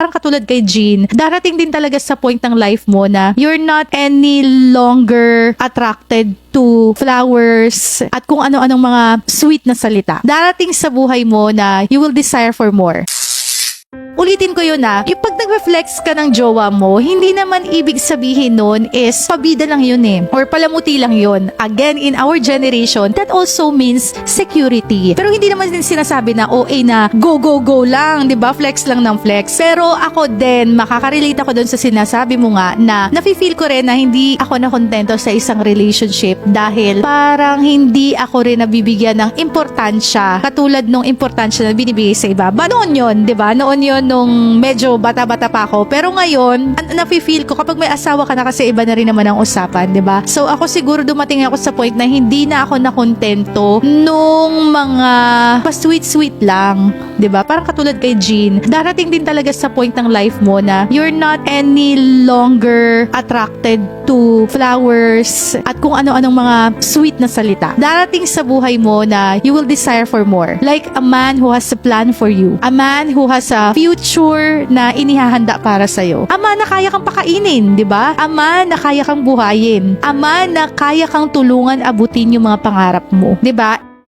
Parang katulad kay Jean, darating din talaga sa point ng life mo na you're not any longer attracted to flowers at kung ano-anong mga sweet na salita. Darating sa buhay mo na you will desire for more. Ulitin ko yun na, yung pag nag-reflex ka ng jowa mo, hindi naman ibig sabihin nun is pabida lang yun eh. Or palamuti lang yun. Again, in our generation, that also means security. Pero hindi naman din sinasabi na OA na go, go, go lang, di ba? Flex lang ng flex. Pero ako din, makakarelate ako dun sa sinasabi mo nga na nafe-feel ko rin na hindi ako nakontento sa isang relationship dahil parang hindi ako rin nabibigyan ng importansya katulad nung importansya na binibigay sa iba. Ba noon yun, di ba? Noon yun nung medyo bata-bata pa ako. Pero ngayon, nafe-feel ko kapag may asawa ka na kasi iba na rin naman ang usapan, di ba? So ako siguro dumating ako sa point na hindi na ako nakontento nung mga pa-sweet-sweet lang, di ba? Parang katulad kay Jean, darating din talaga sa point ng life mo na you're not any longer attracted to flowers at kung ano-anong mga sweet na salita. Darating sa buhay mo na you will desire for more. Like a man who has a plan for you. A man who has a future na inihahanda para sa'yo. Ama na kaya kang pakainin, di ba? Ama na kaya kang buhayin. Ama na kaya kang tulungan abutin yung mga pangarap mo. Di ba?